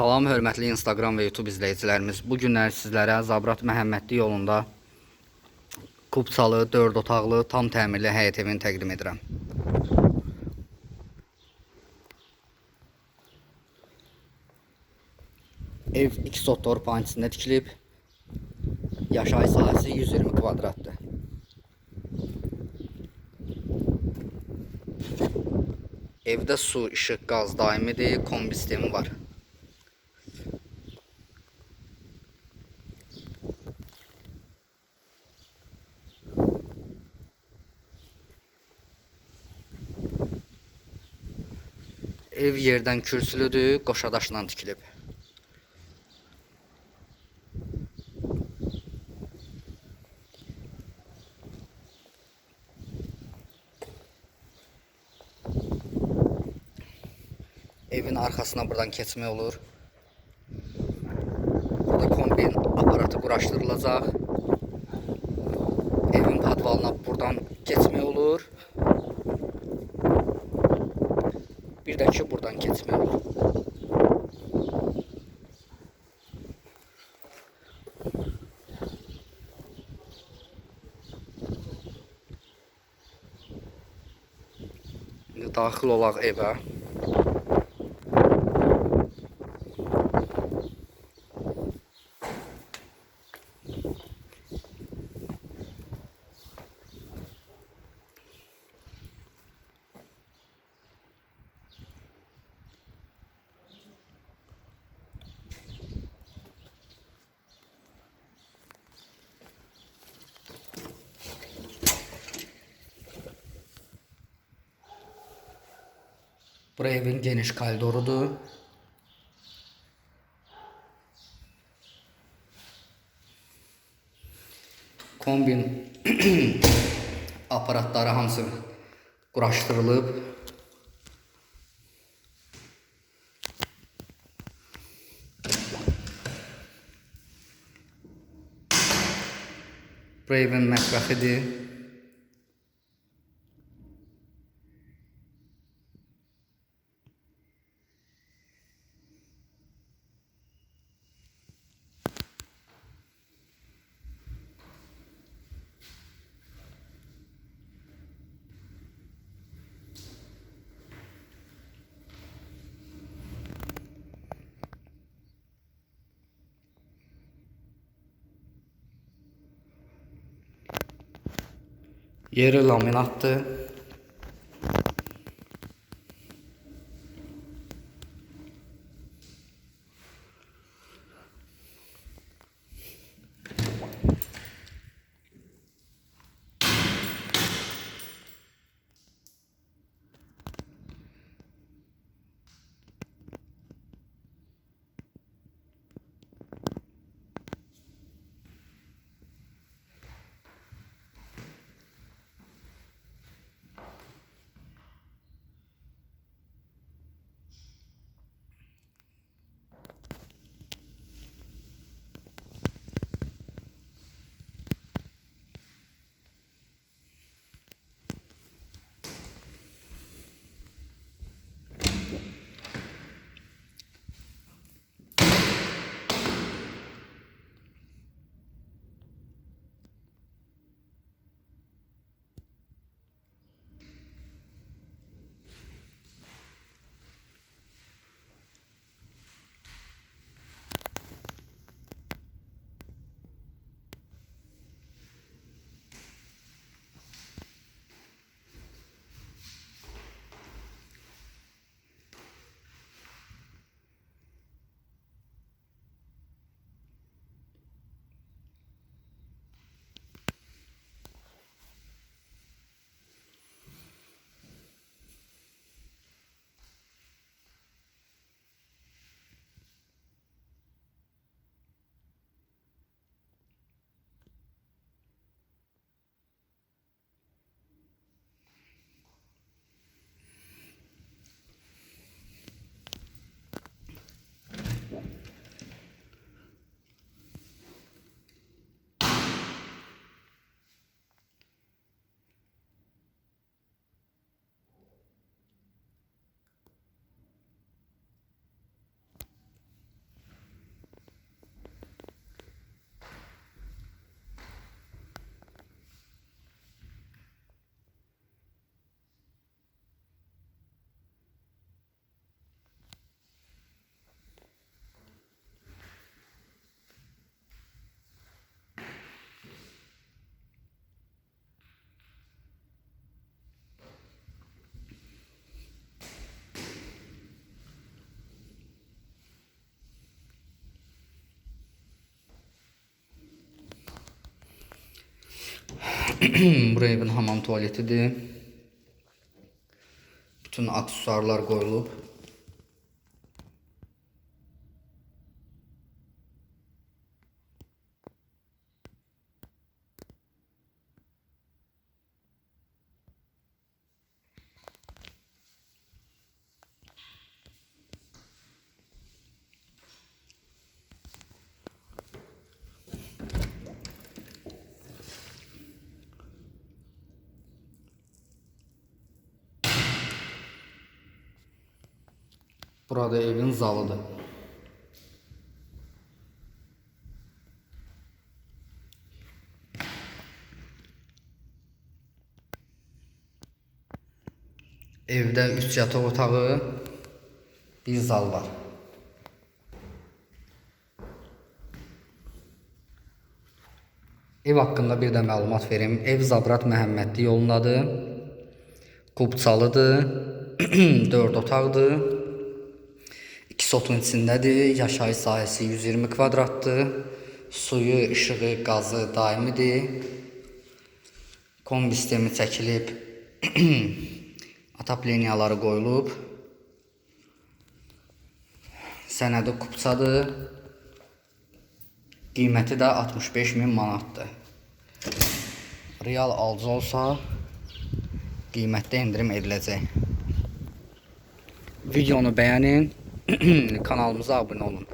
Salam hörmətli Instagram və YouTube izləyicilərimiz. Bu günlər sizlərə Zabrat Məhəmmədli yolunda Kupçalı 4 otaqlı tam təmirli həyət evini təqdim edirəm. Ev 2 sot torpağın içində tikilib. Yaşayış sahəsi 120 kvadratdır. Evdə su, işıq, qaz daimidir, kombi sistemi var. Ev yerdən kürsülüdür, qoşadaşla tikilib. Evin arkasına buradan keçmək olur. Burada kombin aparatı quraşdırılacaq. Evin podvalına buradan keçmək olur. Bir də ki buradan keçmək olur. İndi daxil olaq evə. Bura evin geniş koridorudur. Kombin aparatları hamısı quraşdırılıb. Bu evin mətbəxidir. Gjøre laminatet. Bu evin hamam tuvaletidir. Bütün aksesuarlar qoyulub. Burada evin zalıdır. Evdə 3 yataq otağı, bir zal var. Ev haqqında bir də məlumat verim. Ev Zabrat Məhəmmədli yolundadır. Qubçalıdır. 4 otaqdır. 2 sotun içindədir. Yaşayış sahəsi 120 kvadratdır. Suyu, işığı, qazı daimidir. Kombi sistemi çəkilib. Atapleniyaları qoyulub. Sənədi kupçadır. Qiyməti də 65 min manatdır. Real alıcı olsa qiymətdə endirim ediləcək. Videonu bəyənin, kanalımıza abunə olun.